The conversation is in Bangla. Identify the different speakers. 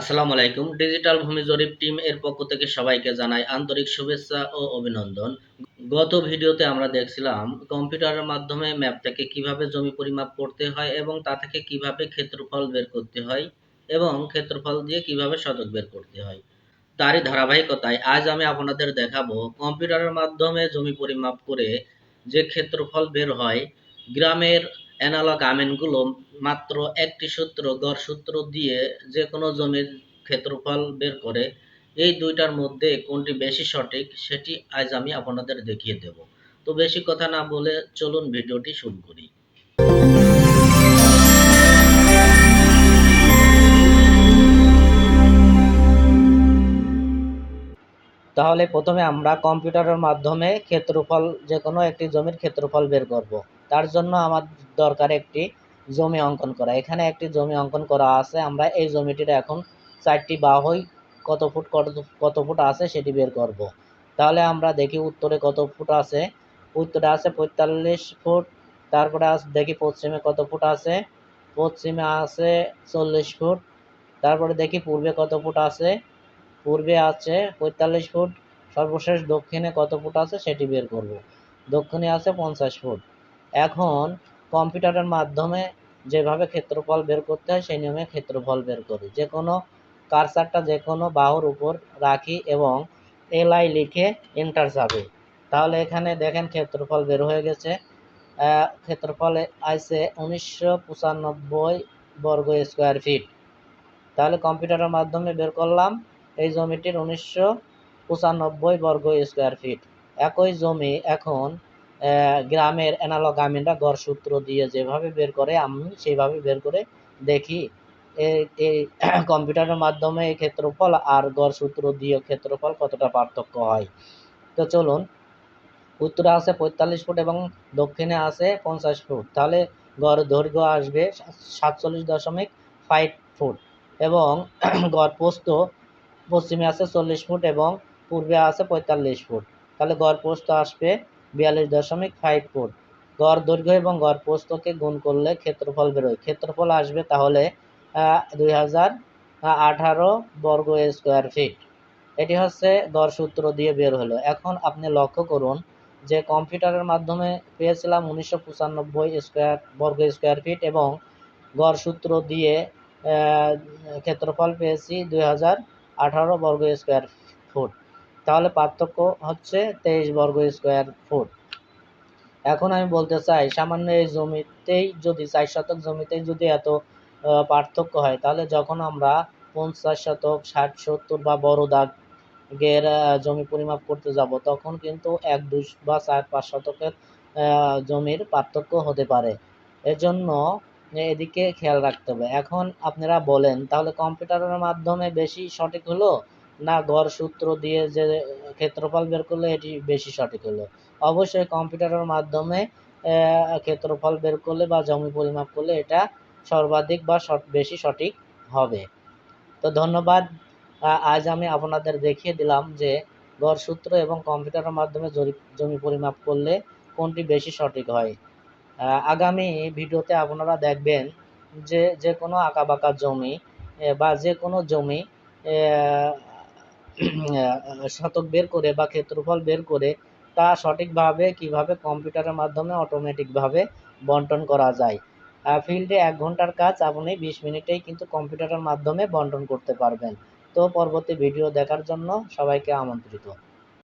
Speaker 1: আসসালামু আলাইকুম। ডিজিটাল ভূমি জরিপ টিম এর পক্ষ থেকে সবাইকে জানাই আন্তরিক শুভেচ্ছা ও অভিনন্দন। গত ভিডিওতে আমরা দেখছিলাম কম্পিউটারের মাধ্যমে ম্যাপ থেকে কীভাবে জমি পরিমাপ করতে হয় এবং তা থেকে কীভাবে ক্ষেত্রফল বের করতে হয় এবং ক্ষেত্রফল দিয়ে কীভাবে শতক বের করতে হয়। তারই ধারাবাহিকতায় আজ আমি আপনাদের দেখাবো কম্পিউটারের মাধ্যমে জমি পরিমাপ করে যে ক্ষেত্রফল বের হয়, গ্রামের অ্যানালগ আমিনগুলো মাত্র একটি সূত্র, গড় সূত্র দিয়ে যে কোনো জমির ক্ষেত্রফল বের করে, এই দুইটার মধ্যে কোনটি বেশি সঠিক সেটি আজ আমি আপনাদের দেখিয়ে দেব। তো বেশি কথা না বলে চলুন ভিডিওটি শুরু করি। তাহলে প্রথমে আমরা কম্পিউটারের মাধ্যমে ক্ষেত্রফল যে কোনো একটি জমির ক্ষেত্রফল বের করব। তার জন্য আমার দরকার একটি জমি অঙ্কন করা। এখানে একটি জমি অঙ্কন করা আছে। আমরা এই জমিটির এখন চারটি বাহুই কত ফুট, কত কত ফুট আছে সেটি বের করব। তাহলে আমরা দেখি উত্তরে কত ফুট আছে। উত্তরে আছে পঁয়তাল্লিশ ফুট, তারপরে আস- দেখি পশ্চিমে কত ফুট আছে। পশ্চিমে আছে চল্লিশ ফুট, তারপরে দেখি পূর্বে কত ফুট আছে। পূর্বে আছে পঁয়তাল্লিশ ফুট, সর্বশেষ দক্ষিণে কত ফুট আছে সেটি বের করব। দক্ষিণে আছে পঞ্চাশ ফুট। এখন কম্পিউটারের মাধ্যমে যেভাবে ক্ষেত্রফল বের করতে হয়, সেই নিয়মে ক্ষেত্রফল বের করি। যে কোনো কারসারটা যে কোনো বাহুর উপর রাখি এবং এলআই লিখে এন্টার যাবে তাহলে এখানে দেখেন ক্ষেত্রফল বের হয়ে গেছে। ক্ষেত্রফলে আছে উনিশশো বর্গ স্কোয়ার ফিট। তাহলে কম্পিউটারের মাধ্যমে বের করলাম। এই জমিটির উনিশশো পঁচানব্বই বর্গ স্কোয়ার ফিট। একই জমি এখন গ্রামের অ্যানালগ আমিনরা গড় সূত্র দিয়ে যেভাবে বের করে, আমি সেইভাবে বের করে দেখি। এই কম্পিউটারের মাধ্যমে এই ক্ষেত্রফল আর গড় সূত্র দিয়ে ক্ষেত্রফল কতটা পার্থক্য হয়? তো চলুন, উত্তরে আছে পঁয়তাল্লিশ ফুট এবং দক্ষিণে আছে পঞ্চাশ ফুট। তাহলে গড় দৈর্ঘ্য আসবে সাতচল্লিশ দশমিক ফাইভ ফুট এবং গড় পোস্ত পশ্চিমে আছে চল্লিশ ফুট এবং পূর্বে আছে পঁয়তাল্লিশ ফুট। তাহলে গড় পোস্ত আসবে বিয়াল্লিশ দশমিক ফাইভ ফুট গড় দৈর্ঘ্য এবং গড় পোস্তকে গুণ করলে ক্ষেত্রফল বেরোয়। ক্ষেত্রফল আসবে তাহলে দুই হাজার আঠারো বর্গ স্কোয়ার ফিট এটি হচ্ছে গড় সূত্র দিয়ে বের হলো। এখন আপনি লক্ষ্য করুন যে কম্পিউটারের মাধ্যমে পেয়েছিলাম উনিশশো পঁচানব্বই স্কোয়ার বর্গ স্কোয়ার ফিট এবং গড় সূত্র দিয়ে ক্ষেত্রফল পেয়েছি দুই হাজার আঠারো বর্গ স্কোয়ার ফুট তাহলে পার্থক্য হচ্ছে তেইশ বর্গ স্কোয়ার ফুট। এখন আমি বলতে চাই, সামান্য এই জমিতেই যদি, চার শতক জমিতেই যদি এত পার্থক্য হয়, তাহলে যখন আমরা পঞ্চাশ শতক, ষাট সত্তর বা বড় দাগের জমি পরিমাপ করতে যাব, তখন কিন্তু এক, দুই বা চার, পাঁচ শতকের জমির পার্থক্য হতে পারে। এজন্য এদিকে খেয়াল রাখতে হবে। এখন আপনারা বলেন, তাহলে কম্পিউটারের মাধ্যমে বেশি সঠিক হলো? না গড় সূত্র দিয়ে যে ক্ষেত্রফল বের করলে এটি বেশি সঠিক হলো। অবশ্যই কম্পিউটারের মাধ্যমে ক্ষেত্রফল বের করলে বা জমি পরিমাপ করলে এটা সর্বাধিক বা বেশি সঠিক হবে। তো ধন্যবাদ। আজ আমি আপনাদের দেখিয়ে দিলাম যে গড় সূত্র এবং কম্পিউটারের মাধ্যমে জমি পরিমাপ করলে কোনটি বেশি সঠিক হয়। আগামী ভিডিওতে আপনারা দেখবেন যে যে কোনো আঁকাবাঁকা জমি বা যে কোনো জমি শতক বের করে বা ক্ষেত্রফল বের করে তা সঠিকভাবে কীভাবে কম্পিউটারের মাধ্যমে অটোমেটিকভাবে বন্টন করা যায়? ফিল্ডে এক ঘণ্টার কাজ আপনি বিশ মিনিটেই কিন্তু কম্পিউটারের মাধ্যমে বন্টন করতে পারবেন। তো পরবর্তী ভিডিও দেখার জন্য সবাইকে আমন্ত্রিত।